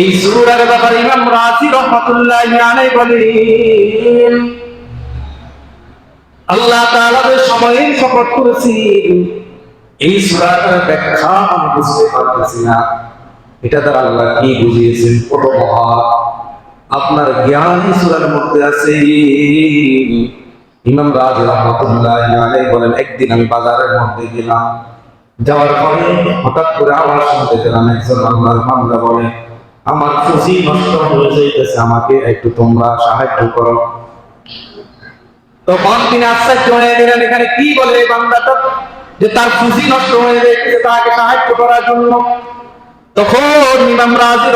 এই সূরার ব্যাপারে ইমাম রাজি রহমাতুল্লাহি আলাইহি বলেন, আল্লাহ তাআলা যে সময়ের শপথ করেছি এই সূরাটার ব্যাখ্যা আমি বুঝতে পারতেছি না। এটা দ্বারা আল্লাহ কি বুঝিয়েছেন? কত মহা আপনার জ্ঞান সূরার মধ্যে আছে। ইমাম রাজি রহমাতুল্লাহি আলাইহি বলেন, একদিন আমি বাজারের মধ্যে গেলাম। যাওয়ার পরে হঠাৎ করে আওয়াজ শুনতে পেলাম, একজন আল্লাহর বান্দা বলে আমার খুশি নষ্ট হয়ে যাইতেছে, আমাকে একটু তোমরা সাহায্য করো। তিনি আশ্চর্য হয়ে গেলেন, এখানে কি বলে যে তার খুশি নষ্ট হয়ে যাইতেছে, তাকে সাহায্য করার জন্য। তখন ইমাম রাজি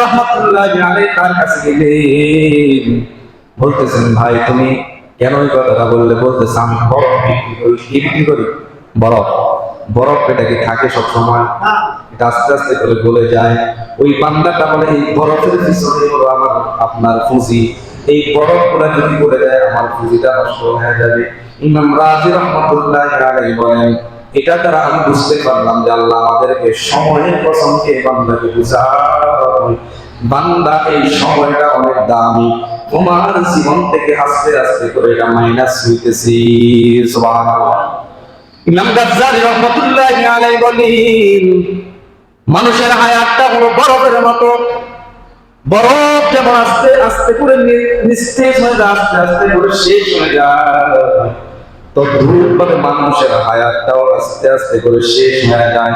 তার কাছে গেলেন। বলতেছেন, ভাই, তুমি কেন এই কথাটা বললে? বলতেছে, আমি বরফ বিক্রি করি, কি বিক্রি করি? বরফ। বরফ এটা কি থাকে সব সময় এটা আস্তে আস্তে করে গলে যায়। ওই বান্দাটা বলে, এই বরফের পিছনে হলো আমার, আপনার ফুজি এই বরফগুলা যদি করে দেয় আমার ফুজিটা নষ্ট হয়ে যাবে। ইমাম রাজি রহমতুল্লাহ আলাইহি বলেন, এটা দ্বারা আমি বুঝতে পারলাম যে আল্লাহ আমাদেরকে সময়ের কসমকে বান্দাকে বুঝায়। বান্দা এই সময়টা অনেক দামি। তোমার জীবন থেকে আস্তে আস্তে করে এটা মাইনাস হইতেছি। সুবহানাল্লাহ। ইমাম গাজ্জালি রহমাতুল্লাহি আলাইহি বলেন মানুষের হায়াতটা হলো বরফের মতো। বরফ যেমন আস্তে আস্তে করে নিস্তেজ হয়ে যায় আস্তে আস্তে করে শেষ হয়ে যায়। তো ভাবে মানুষের হায়াতটাও আস্তে আস্তে করে শেষ হয়ে যায়।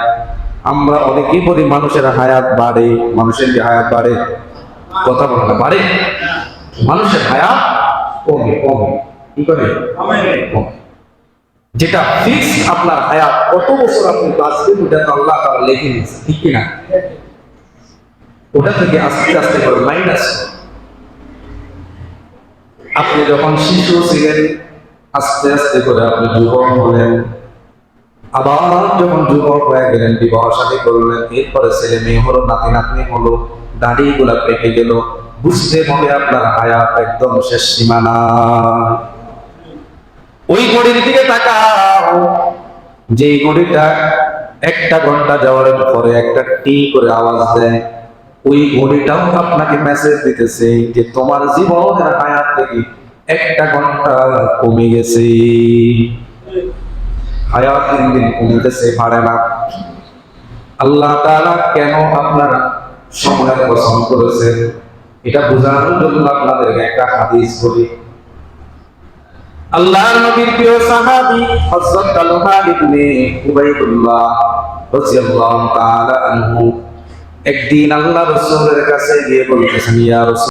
আমরা অনেকেই বলি মানুষের হায়াত বাড়ে মানুষের কি হায়াত বাড়ে কথা বলে না বাড়ে। মানুষের হায়াত কমে কমে। কি করে? কমে। যেটা ফিক্স আপনার হায়াত। কত বছর আপনি বাঁচবেন, ওটা তো আল্লাহ তাআলা লিখে নিয়েছে ঠিক কি না ওটা থেকে আস্তে আস্তে করে মাইনাস আপনি যখন শিশু ছিলেন, আস্তে আস্তে করে আপনি যুবক হলেন। আবার যখন যুবক হয়ে গেলেন, বিবাহ শাদী করলেন, এরপরে ছেলে মেয়ে হলো, নাতি নাতনি হলো, দাড়ি গুলা পেকে গেল, বুঝতে হবে আপনার হায়াত একদম শেষ সীমানা। ওই ঘড়ির দিকে তাকাও। যে ঘড়িটা একটা ঘণ্টা যাওয়ার পরে একটা টি করে আওয়াজ দেয়, ওই ঘড়িটাও আপনাকে মেসেজ দিতেছে যে তোমার জীবনের হায়াত থেকে একটা ঘণ্টা কমে গেছে। হায়াত দিন দিন কমতেছে পারে না। আল্লাহ তাআলা কেন আপনার সময়ের পছন্দ করেছেন? এটা বোঝানোর জন্য আপনাদের একটা হাদিস বলি। আল্লাহর নবীর প্রিয় সাহাবী হযরত তালহা ইবনে উবাইদুল্লাহ রাদিয়াল্লাহু তাআলা আনহু একদিন আল্লাহ রাসূলের কাছে গিয়ে বলতেছেন, ইয়া রাসূল